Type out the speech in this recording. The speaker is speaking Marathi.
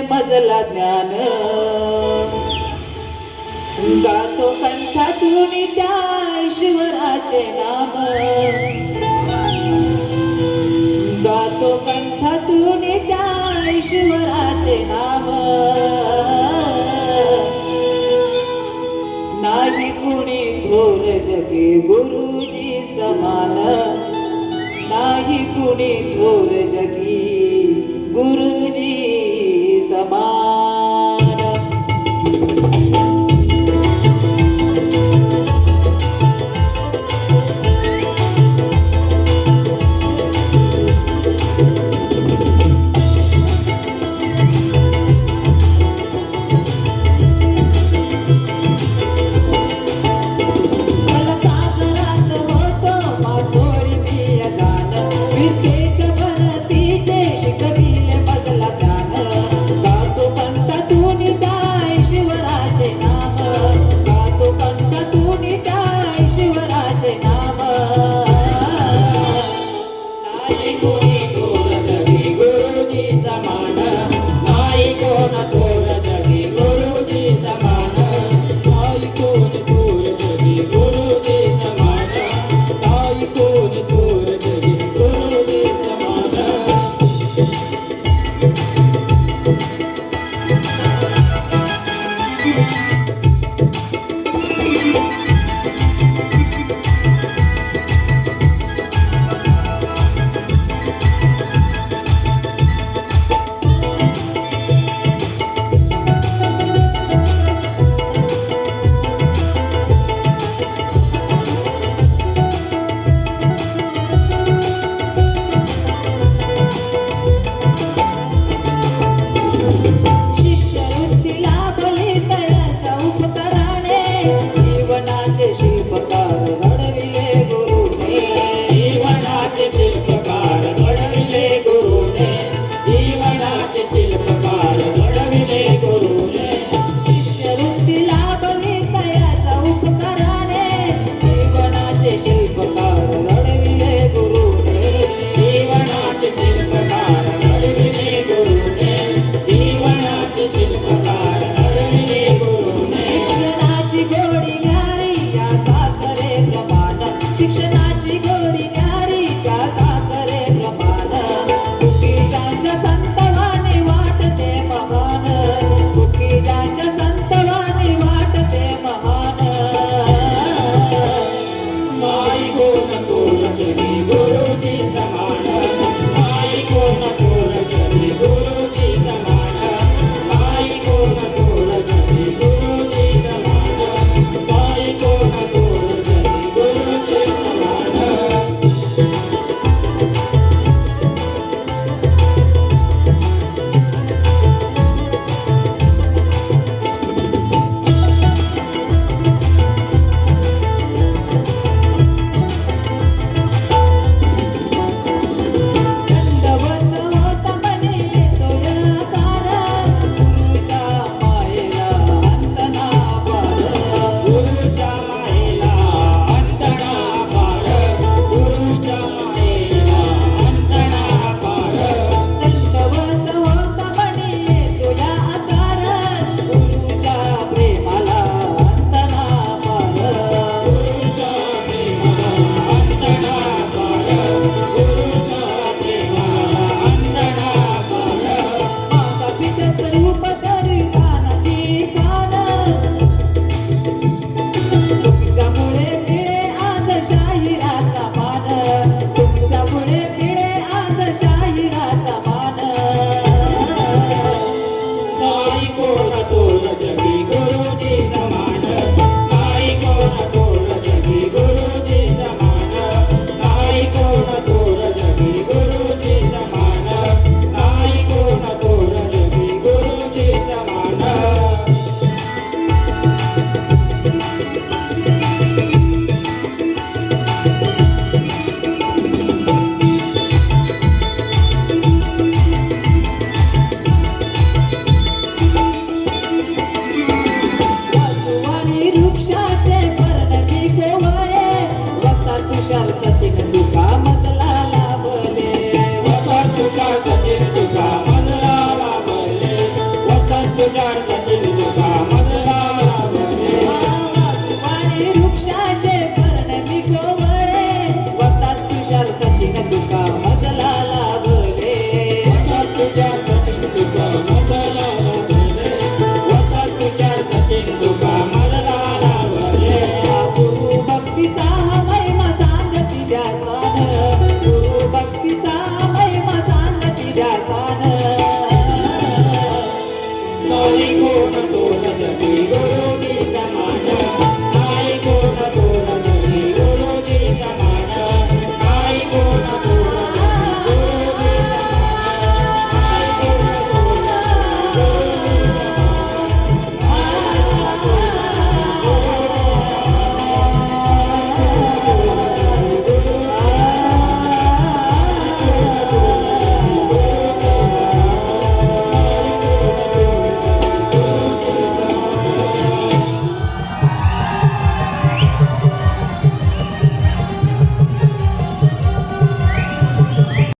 मजला ज्ञान. गातो कंठातून त्या ईश्वराचे नाम. गातो कंठातून त्या ईश्वराचे नाम. नाही कुणी थोर जगे गुरुजी समान. नाही कुणी थोर जगी गुरु